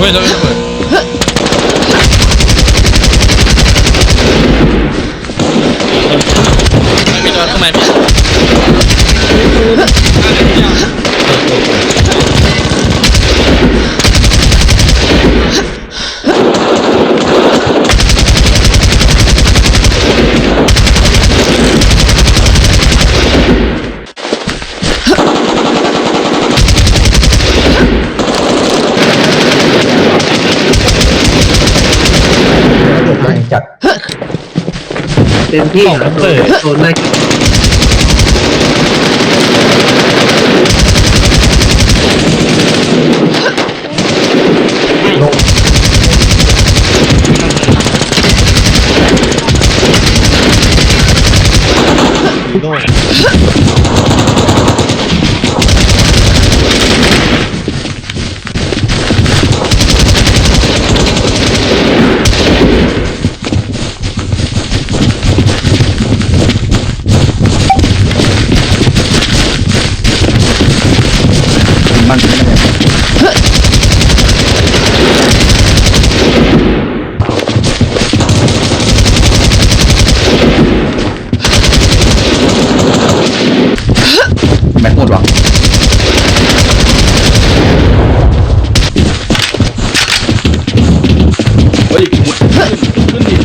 ฮ้ยเราเปิดพี่จอดข้างในพี่ ไม่ จัดเต็มที่ครับเปิดโซนหน้าเกมมันไม่ได้ แม็กหมดวะ เฮ้ยหมุดขึ้นดิ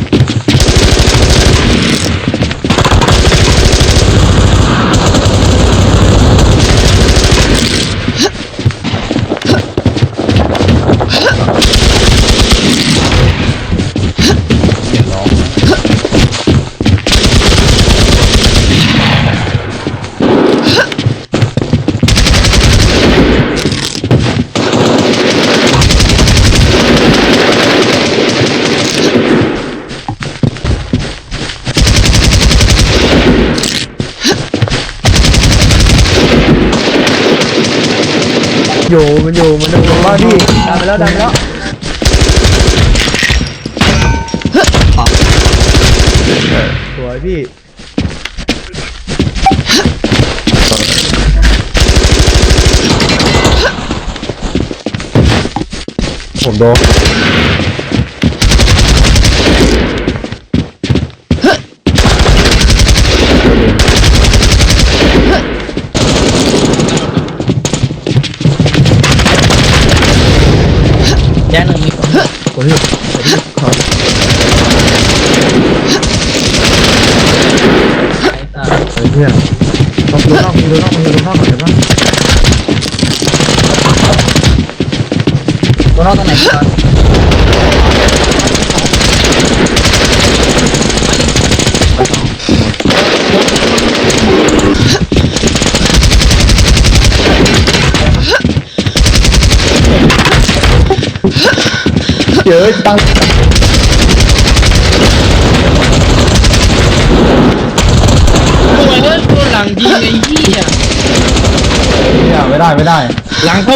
อยู่มันอยู่มันอยู่บ้านพี่ดันไปแล้วดันไปแล้วสวยพี่ผมโดน แย่หนึ่งมีคน โอ้ยขอสายตาเพื่อนต้องดูนอกดูนอกดูนอกก่อนเดี๋ยวนะตัวนอกตรงไหนพี่ จอดเจอตังโอ้ยเฮ้ยตัวหลังยิงไอ้เหี้ยเนี่ยไม่ได้ไม่ได้ หลังเข้า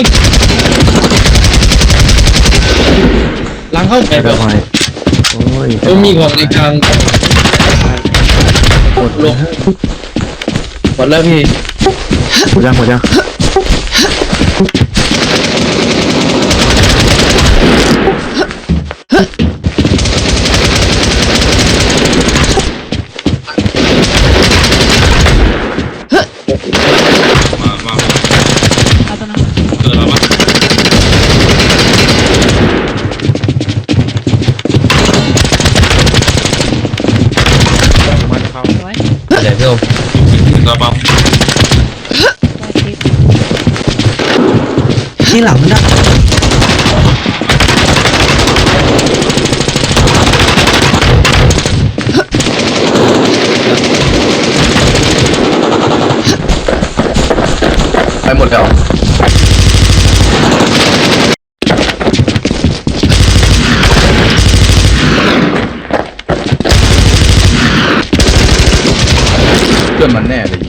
หลังเข้าไปแบบไหนโอ้ยเออมีของในกลางหมดลงหมดแล้วพี่หมดยังหมดยัง ที่หลังนได้ไปหมดแล้วเพื่อนมันแน่เลย